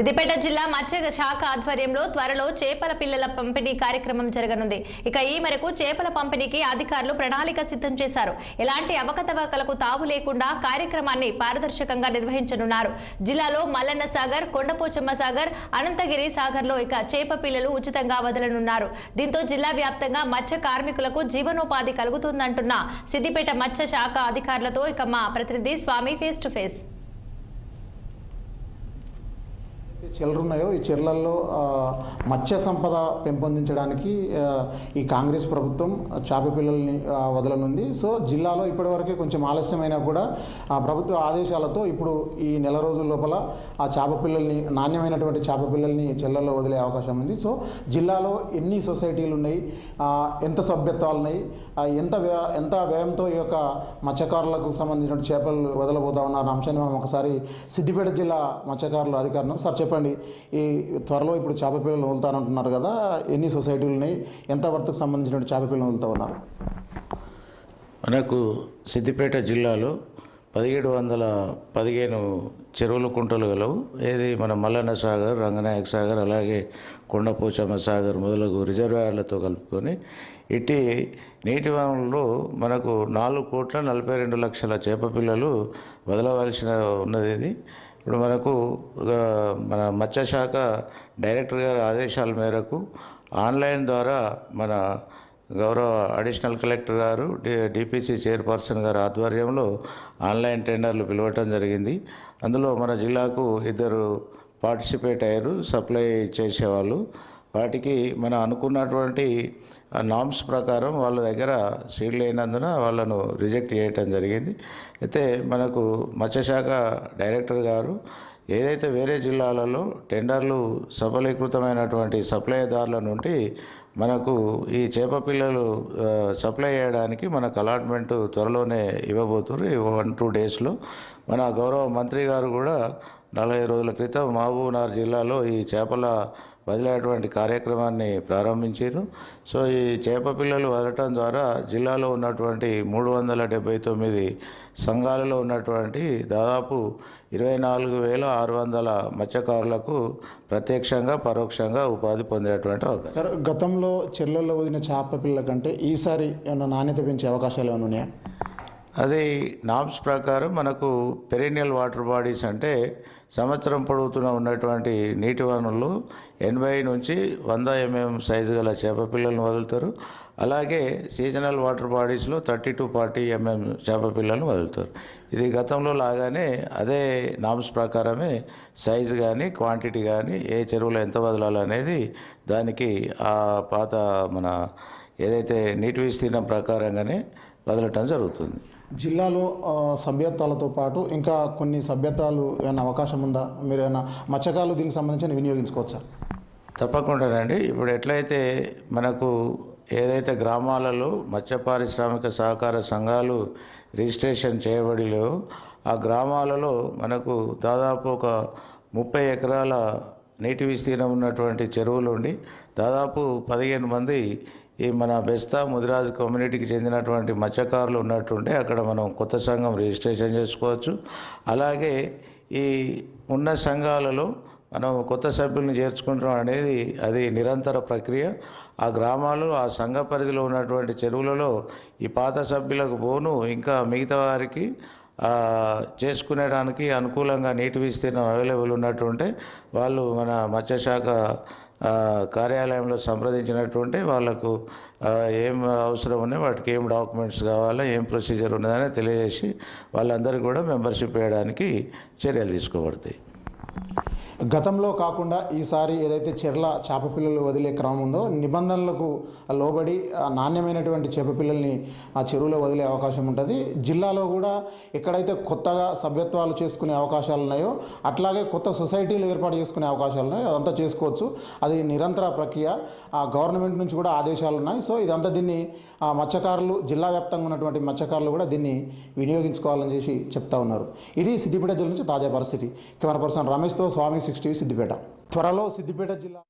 సిద్దిపేట జిల్లా మత్స్య శాఖ ఆధ్వర్యంలో త్వరలో చేపల పిల్లల పంపిణీ కార్యక్రమం జరగనుంది. ఇక ఈ మేరకు చేపల పంపిణీకి అధికారులు ప్రణాళిక సిద్ధం చేశారు. ఎలాంటి అవకతవకలకు తావు లేకుండా కార్యక్రమాన్ని పారదర్శకంగా నిర్వహించనున్నారు. జిల్లాలో మల్లన్న సాగర్ కొండపోచమ్మ సాగర్ అనంతగిరి సాగర్లో ఇక చేప పిల్లలు ఉచితంగా వదలనున్నారు. దీంతో జిల్లా వ్యాప్తంగా మత్స్య కార్మికులకు జీవనోపాధి కలుగుతుందంటున్న సిద్దిపేట మత్స్య శాఖ అధికారులతో ఇక మా ప్రతినిధి స్వామి ఫేస్ టు ఫేస్ చెర్లు ఉన్నాయో ఈ చెర్లల్లో మత్స్య సంపద పెంపొందించడానికి ఈ కాంగ్రెస్ ప్రభుత్వం చేప పిల్లల్ని వదలనుంది. సో జిల్లాలో ఇప్పటివరకే కొంచెం ఆలస్యమైనా కూడా ఆ ప్రభుత్వ ఆదేశాలతో ఇప్పుడు ఈ నెల రోజుల లోపల ఆ చేప పిల్లల్ని నాణ్యమైనటువంటి చేప పిల్లల్ని వదిలే అవకాశం ఉంది. సో జిల్లాలో ఎన్ని సొసైటీలు ఉన్నాయి ఎంత సభ్యత్వాలు ఉన్నాయి ఎంత ఎంత వ్యయంతో ఈ యొక్క మత్స్యకారులకు సంబంధించిన చేపలు వదలబోతా ఉన్నారన్న అంశాన్ని మనం ఒకసారి సిద్దిపేట జిల్లా మత్స్యకారులు అధికారులను సార్ చెప్పండి. ఈ త్వరలో ఇప్పుడు చేప పిల్లలు వదులుతానంటున్నారు కదా ఎన్ని సొసైటీలు ఉన్నాయి? ఎంత వరకు సంబంధించిన చేప పిల్లలు వదులుతా ఉన్నారు? మనకు సిద్దిపేట జిల్లాలో పదిహేడు వందల పదిహేను చెరువులు కుంటలు గలవు. ఏది మన మల్లన్న సాగర్ రంగనాయక సాగర్ అలాగే కొండపోచమ్మ సాగర్ మొదలగు రిజర్వాయర్లతో కలుపుకొని ఇట్టి నీటి వనరుల్లో మనకు నాలుగు కోట్ల నలభై రెండు లక్షల చేప పిల్లలు వదలవలసిన ఉన్నది ఇది. ఇప్పుడు మనకు మన మత్స్యశాఖ డైరెక్టర్ గారి ఆదేశాల మేరకు ఆన్లైన్ ద్వారా మన గౌరవ అడిషనల్ కలెక్టర్ గారు డిపిసి చైర్పర్సన్ గారి ఆధ్వర్యంలో ఆన్లైన్ టెండర్లు పిలవటం జరిగింది. అందులో మన జిల్లాకు ఇద్దరు పార్టిసిపేట్ అయ్యారు సప్లై చేసేవాళ్ళు. వాటికి మనం అనుకున్నటువంటి నామ్స్ ప్రకారం వాళ్ళ దగ్గర సీడ్ లేనందున వాళ్ళను రిజెక్ట్ చేయటం జరిగింది. అయితే మనకు మత్స్యశాఖ డైరెక్టర్ గారు ఏదైతే వేరే జిల్లాలలో టెండర్లు సఫలీకృతమైనటువంటి సప్లైదారుల నుండి మనకు ఈ చేప పిల్లలు సప్లై చేయడానికి మనకు అలాట్మెంట్ త్వరలోనే ఇవ్వబోతున్నారు వన్ టూ డేస్లో మన గౌరవ మంత్రి గారు కూడా నలభై రోజుల క్రితం మహబూబ్నగర్ జిల్లాలో ఈ చేపల వదిలేటువంటి కార్యక్రమాన్ని ప్రారంభించారు. సో ఈ చేప పిల్లలు వదలటం ద్వారా జిల్లాలో ఉన్నటువంటి మూడు వందల డెబ్బై తొమ్మిది సంఘాలలో ఉన్నటువంటి దాదాపు ఇరవై నాలుగు వేల ఆరు వందల మత్స్యకారులకు ప్రత్యక్షంగా పరోక్షంగా ఉపాధి పొందేటువంటి అవకాశం. సార్ గతంలో చెర్లలో వదిలిన చేప పిల్లల కంటే ఈసారి ఏమైనా నాణ్యత పెంచే అవకాశాలు ఏమైనా ఉన్నాయా? అది నామ్స్ ప్రకారం మనకు పెరినియల్ వాటర్ బాడీస్ అంటే సంవత్సరం పొడుగుతున్న ఉన్నటువంటి నీటి వనరులు ఎనభై నుంచి వంద ఎంఎం సైజు గల చేప పిల్లలను వదులుతారు. అలాగే సీజనల్ వాటర్ బాడీస్లో థర్టీ టు ఫార్టీ ఎంఎం చేప పిల్లలను వదులుతారు. ఇది గతంలో లాగానే అదే నామ్స్ ప్రకారమే సైజు కానీ క్వాంటిటీ కానీ ఏ చెరువులో ఎంత వదలాలనేది దానికి ఆ పాత మన ఏదైతే నీటి విస్తీర్ణం ప్రకారంగానే వదలటం జరుగుతుంది. జిల్లాలో సభ్యత్వాలతో పాటు ఇంకా కొన్ని సభ్యత్వాలు ఏమైనా అవకాశం ఉందా? మీరు ఏమైనా మత్స్యకారులు దీనికి సంబంధించి వినియోగించుకోవచ్చా? తప్పకుండానండి ఇప్పుడు ఎట్లయితే మనకు ఏదైతే గ్రామాలలో మత్స్య పారిశ్రామిక సహకార సంఘాలు రిజిస్ట్రేషన్ చేయబడి ఆ గ్రామాలలో మనకు దాదాపు ఒక ముప్పై ఎకరాల నీటి విస్తీర్ణం ఉన్నటువంటి చెరువులు ఉండి దాదాపు పదిహేను మంది ఈ మన బెస్తా ముదిరాజ్ కమ్యూనిటీకి చెందినటువంటి మత్స్యకారులు ఉన్నట్టుంటే అక్కడ మనం కొత్త సంఘం రిజిస్ట్రేషన్ చేసుకోవచ్చు. అలాగే ఈ ఉన్న సంఘాలలో మనం కొత్త సభ్యులను చేర్చుకుంటాం అనేది అది నిరంతర ప్రక్రియ. ఆ గ్రామాలు ఆ సంఘ పరిధిలో ఉన్నటువంటి చెరువులలో ఈ పాత సభ్యులకు పోను ఇంకా మిగతా వారికి చేసుకునేడానికి అనుకూలంగా నీటి విస్తీర్ణం అవైలబుల్ ఉన్నట్టుంటే వాళ్ళు మన మత్స్యశాఖ కార్యాలయంలో సంప్రదించినట్టుంటే వాళ్ళకు ఏం అవసరం ఉన్నాయి వాటికి ఏం డాక్యుమెంట్స్ కావాలా ఏం ప్రొసీజర్ ఉన్నదని తెలియజేసి వాళ్ళందరికీ కూడా మెంబర్షిప్ వేయడానికి చర్యలు తీసుకోబడతాయి. గతంలో కాకుండా ఈసారి ఏదైతే చెర్ల చేప పిల్లలు వదిలే క్రమం ఉందో నిబంధనలకు లోబడి నాణ్యమైనటువంటి చేప పిల్లల్ని ఆ చెరువులో వదిలే అవకాశం ఉంటుంది. జిల్లాలో కూడా ఎక్కడైతే కొత్తగా సభ్యత్వాలు చేసుకునే అవకాశాలు ఉన్నాయో అట్లాగే కొత్త సొసైటీలు ఏర్పాటు చేసుకునే అవకాశాలు ఉన్నాయో అదంతా చేసుకోవచ్చు. అది నిరంతర ప్రక్రియ. ఆ గవర్నమెంట్ నుంచి కూడా ఆదేశాలు ఉన్నాయి. సో ఇదంతా దీన్ని ఆ మత్స్యకారులు జిల్లా వ్యాప్తంగా ఉన్నటువంటి మత్స్యకారులు కూడా దీన్ని వినియోగించుకోవాలని చేసి చెప్తా ఉన్నారు. ఇది సిద్దిపేట జిల్లా నుంచి తాజా పరిస్థితి. కెమెరా పర్సన్ రమేష్తో స్వామి సిక్స్టీ సిద్దిపేట. త్వరలో సిద్దిపేట జిల్లా